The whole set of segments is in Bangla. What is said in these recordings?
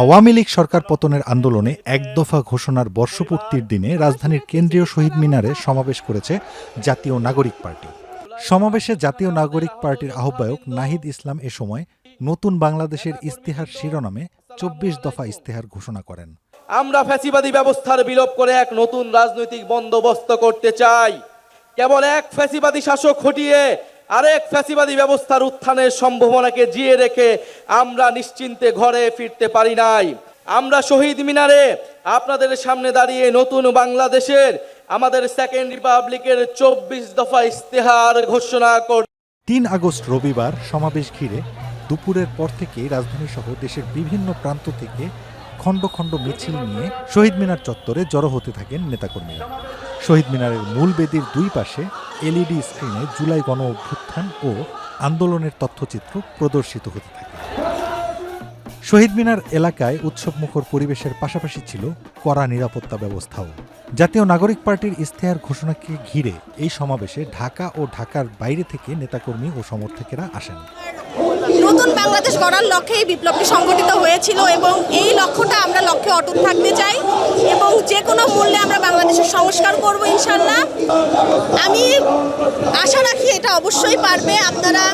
আওয়ামী লীগ সরকার পতনের আন্দোলনে এক দফা ঘোষণার বর্ষপূর্তির দিনে রাজধানীর কেন্দ্রীয় শহীদ মিনারে সমাবেশ করেছে জাতীয় নাগরিক পার্টি। সমাবেশে জাতীয় নাগরিক পার্টির আহ্বায়ক নাহিদ ইসলাম এ সময় নতুন বাংলাদেশের ইস্তেহার শিরোনামে চব্বিশ দফা ইস্তেহার ঘোষণা করেন। আমরা ফ্যাসিবাদী ব্যবস্থার বিলোপ করে এক নতুন রাজনৈতিক বন্দোবস্ত করতে চাই। কেবল এক ফ্যাসিবাদী শাসক হটিয়ে আরেক ফ্যাসিবাদী ব্যবস্থার উত্থানের সম্ভাবনাকে জিয়ে রেখে আমরা নিশ্চিন্তে ঘরে ফিরতে পারি নাই। আমরা শহীদ মিনারে আপনাদের সামনে দাঁড়িয়ে নতুন বাংলাদেশের, আমাদের সেকেন্ড রিপাবলিকের চব্বিশ দফা ইস্তেহার ঘোষণা কর তিন আগস্ট রবিবার সমাবেশ ঘিরে দুপুরের পর থেকেই রাজধানী সহ দেশের বিভিন্ন প্রান্ত থেকে খণ্ড খণ্ড মিছিল নিয়ে শহীদ মিনার চত্বরে জড়ো হতে থাকেন নেতাকর্মীরা। শহীদ মিনারের মূল বেদির দুই পাশে এলইডি স্ক্রিনে জুলাই গণ অভ্যুত্থান ও আন্দোলনের তথ্যচিত্র প্রদর্শিত হতে থাকে। শহীদ মিনার এলাকায় উৎসবমুখর পরিবেশের পাশাপাশি ছিল কড়া নিরাপত্তা ব্যবস্থাও। জাতীয় নাগরিক পার্টির ইশতেহার ঘোষণাকে ঘিরে এই সমাবেশে ঢাকা ও ঢাকার বাইরে থেকে নেতাকর্মী ও সমর্থকেরা আসেন। নতুন বাংলাদেশ গড়ার লক্ষ্যে এই বিপ্লবটি সংগঠিত হয়েছিল এবং এই লক্ষ্যটা আমরা লক্ষ্যে অটুট থাকতে চাই। কোনো মূল্যে আমরা বাংলাদেশের সংস্কার করব ইনশাল্লাহ। আমি আশা রাখি এটা অবশ্যই পারবে। আপনারা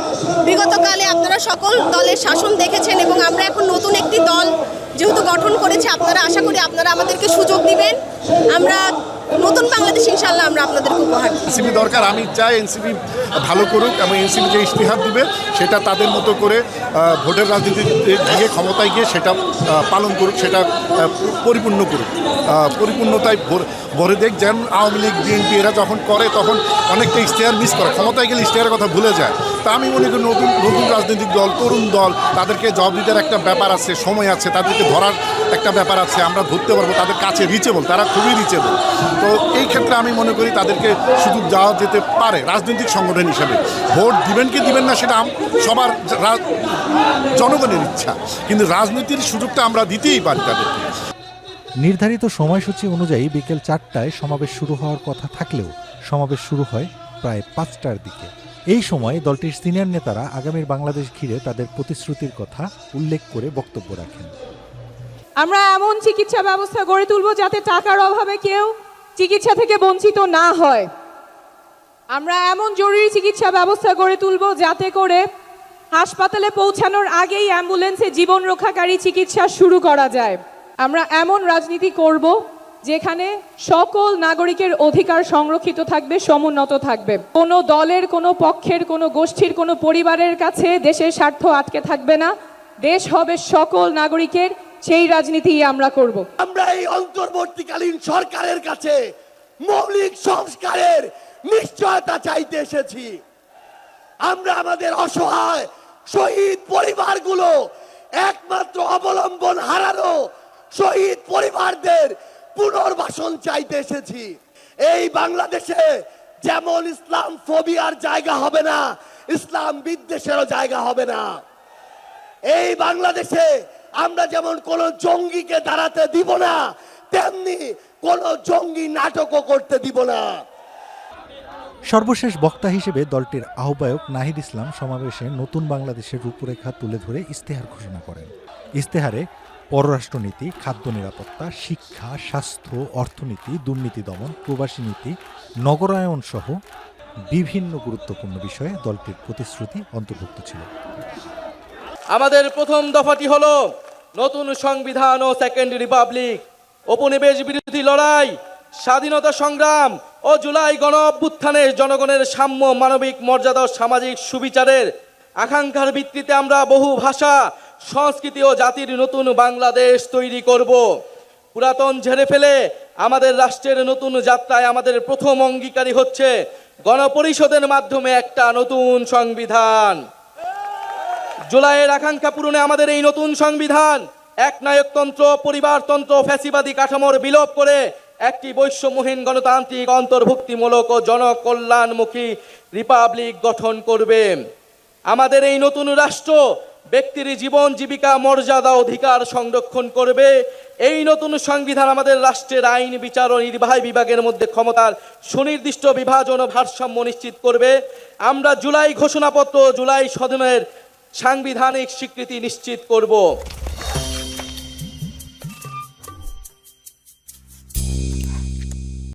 বিগতকালে আপনারা সকল দলের শাসন দেখেছেন এবং আমরা এখন নতুন একটি দল যেহেতু গঠন করেছে, আপনারা আশা করি আপনারা আমাদেরকে সুযোগ দিবেন। আমরা নতুন বাংলাদেশ ইনশাল্লাহ আমরা আপনাদেরকে উপহার। এনসিপি দরকার, আমি চাই এনসিপি ভালো করুক এবং এনসিপি যে ইশতেহার দিবে, সেটা তাদের মতো করে ভোটের রাজনীতিতে গিয়ে, ক্ষমতায় গিয়ে সেটা পালন করুক, সেটা পরিপূর্ণ করুক। পরিপূর্ণতায় ভর- দেখ যেন আওয়ামী লীগ, বিএনপি, এরা যখন করে, তখন অনেকটা ইশতেহার মিস করে। ক্ষমতায় গেলে ইশতেহারের কথা ভুলে যায়। তা আমি মনে করি নতুন নতুন রাজনৈতিক দল, তরুণ দল, তাদেরকে জবাব দিতে একটা ব্যাপার আছে, সময় আছে, তাদেরকে ধরার একটা ব্যাপার আছে, আমরা ধরতে পারব, তাদের কাছে রিচেবল তারা খুবই রিচেবল তো এই ক্ষেত্রে আমি মনে করি তাদেরকে সুযোগ দেওয়া যেতে পারে, রাজনৈতিক সংগঠন হিসেবে। ভোট দিবেন কি দিবেন না সেটা সবার জনগণের ইচ্ছা। কিন্তু রাজনীতির সুযোগটা আমরা দিতেই পারি তাদেরকে। নির্ধারিত সময়সূচি অনুযায়ী বিকেল চারটায় সমাবেশ শুরু হওয়ার কথা থাকলেও সমাবেশ শুরু হয় প্রায় পাঁচটার দিকে। এই সময় দলটির সিনিয়র নেতারা আগামীর বাংলাদেশ ঘিরে তাদের প্রতিশ্রুতির কথা উল্লেখ করে বক্তব্য রাখেন। আমরা এমন চিকিৎসা ব্যবস্থা গড়ে তুলব যাতে টাকার অভাবে কেউ চিকিৎসা থেকে বঞ্চিত না হয়। আমরা এমন জরুরি চিকিৎসা ব্যবস্থা গড়ে তুলব যাতে করে হাসপাতালে পৌঁছানোর আগেই অ্যাম্বুলেন্সে জীবন রক্ষাকারী চিকিৎসা শুরু করা যায়। আমরা এমন রাজনীতি করব যেখানে সকল নাগরিকের অধিকার সংরক্ষিত থাকবে, সমুন্নত থাকবে। কোনো দলের, কোনো পক্ষের, কোনো গোষ্ঠীর, কোনো পরিবারের কাছে দেশের স্বার্থ আটকে থাকবে না। দেশ হবে সকল নাগরিকের, সেই রাজনীতি আমরা করব। আমরা এই অন্তর্বর্তীকালীন সরকারের কাছে মৌলিক সংস্কারের নিশ্চয়তা চাইতে এসেছি। আমরা আমাদের অসহায়, শহীদ পরিবারগুলো একমাত্র অবলম্বন হারানো শহীদ পরিবারদের পুনর্বাসন চাইতে এসেছি। এই বাংলাদেশে যেমন ইসলাম ফোবিয়ার জায়গা হবে না, ইসলাম বিদ্বেষেরও জায়গা হবে না। এই বাংলাদেশে আমরা যেমন কোন জঙ্গিকে দাঁড়াতে দিব না, তেমনি কোন জঙ্গি নাটকও করতে দিব না। সর্বশেষ বক্তা হিসেবে দলটির আহ্বায়ক নাহিদ ইসলাম সমাবেশে নতুন বাংলাদেশের রূপরেখা তুলে ধরে ইস্তেহার ঘোষণা করেন। ইস্তেহারে পররাষ্ট্রনীতি, খাদ্য নিরাপত্তা, শিক্ষা, স্বাস্থ্য, অর্থনীতি, দুর্নীতি দমন, প্রবাসী নীতি, নগরায়ন সহ বিভিন্ন গুরুত্বপূর্ণ বিষয়ে দলটির প্রতিশ্রুতি অন্তর্ভুক্ত ছিল। আমাদের প্রথম দফাটি হলো নতুন সংবিধান ও সেকেন্ড রিপাবলিক, উপনিবেশ বিরোধী লড়াই, স্বাধীনতা সংগ্রাম ও জুলাই গণ অভ্যুত্থানে জনগণের সাম্য মানবিক মর্যাদা সামাজিক সুবিচারের আকাঙ্ক্ষার ভিত্তিতে আমরা বহু ভাষা সংস্কৃতি ও জাতির নতুন বাংলাদেশ তৈরি করব। পুরাতন ঝেড়ে ফেলে আমাদের রাষ্ট্রের নতুন যাত্রায় আমাদের প্রথম অঙ্গীকারী হচ্ছে গণপরিষদের মাধ্যমে একটা নতুন সংবিধান। জুলাইয়ের আকাঙ্ক্ষা পূরণে আমাদের এই নতুন সংবিধান এক নায়কতন্ত্র পরিবারতন্ত্র, ফ্যাসিবাদী কাঠামোর বিলোপ করে একটি বৈশ্যমহীন গণতান্ত্রিক অন্তর্ভুক্তিমূলক ও জনকল্যাণমুখী রিপাবলিক গঠন করবে। আমাদের এই নতুন রাষ্ট্র ব্যক্তির জীবন, জীবিকা, মর্যাদা, অধিকার সংরক্ষণ করবে। এই নতুন সংবিধান আমাদের রাষ্ট্রের আইন, বিচার ও নির্বাহী বিভাগের মধ্যে ক্ষমতার সুনির্দিষ্ট বিভাজন ও ভারসাম্য নিশ্চিত করবে। আমরা জুলাই ঘোষণাপত্র জুলাই সদনের সাংবিধানিক স্বীকৃতি নিশ্চিত করব।